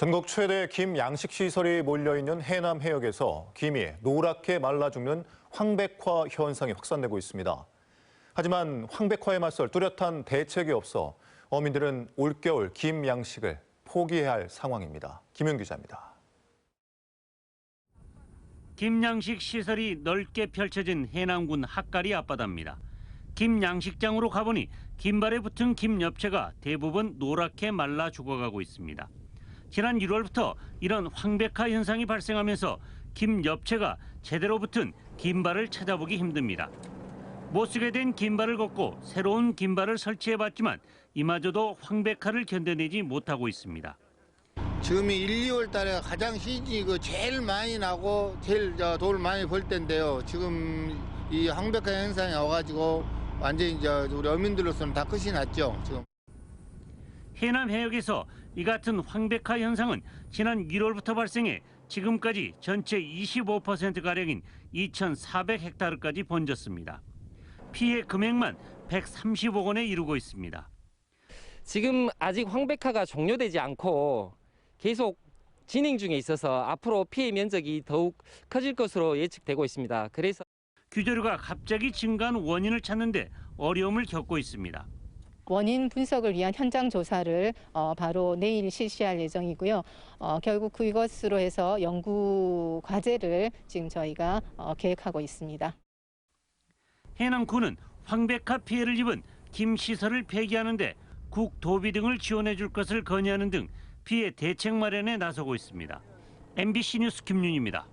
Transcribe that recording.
전국 최대 김 양식 시설이 몰려 있는 해남 해역에서 김이 노랗게 말라 죽는 황백화 현상이 확산되고 있습니다. 하지만 황백화에 맞설 뚜렷한 대책이 없어 어민들은 올겨울 김 양식을 포기해야 할 상황입니다. 김윤 기자입니다. 김 양식 시설이 넓게 펼쳐진 해남군 핫가리 앞바다입니다. 김 양식장으로 가보니 김발에 붙은 김 엽채가 대부분 노랗게 말라 죽어가고 있습니다. 지난 1월부터 이런 황백화 현상이 발생하면서 김 엽채가 제대로 붙은 김발을 찾아보기 힘듭니다. 못 쓰게 된 김발을 걷고 새로운 김발을 설치해봤지만 이마저도 황백화를 견뎌내지 못하고 있습니다. 지금이 1, 2월 달에 가장 시즌이 그 제일 많이 나고 제일 저 돈을 많이 벌 때인데요. 지금 이 황백화 현상이 와가지고 완전히 이제 우리 어민들로서는 다 끝이 났죠. 지금. 해남 해역에서 이 같은 황백화 현상은 지난 1월부터 발생해 지금까지 전체 25%가량인 2,400헥타르까지 번졌습니다. 피해 금액만 130억 원에 이르고 있습니다. 지금 아직 황백화가 종료되지 않고 계속 진행 중에 있어서 앞으로 피해 면적이 더욱 커질 것으로 예측되고 있습니다. 그래서 규조류가 갑자기 증가한 원인을 찾는데 어려움을 겪고 있습니다. 원인 분석을 위한 현장 조사를 어, 바로 내일 실시할 예정이고요. 어, 결국 그것으로 해서 연구 과제를 지금 저희가 어, 계획하고 있습니다. 해남군은 황백화 피해를 입은 김 시설을 폐기하는데 국도비 등을 지원해 줄 것을 건의하는 등 피해 대책 마련에 나서고 있습니다. MBC 뉴스 김윤입니다.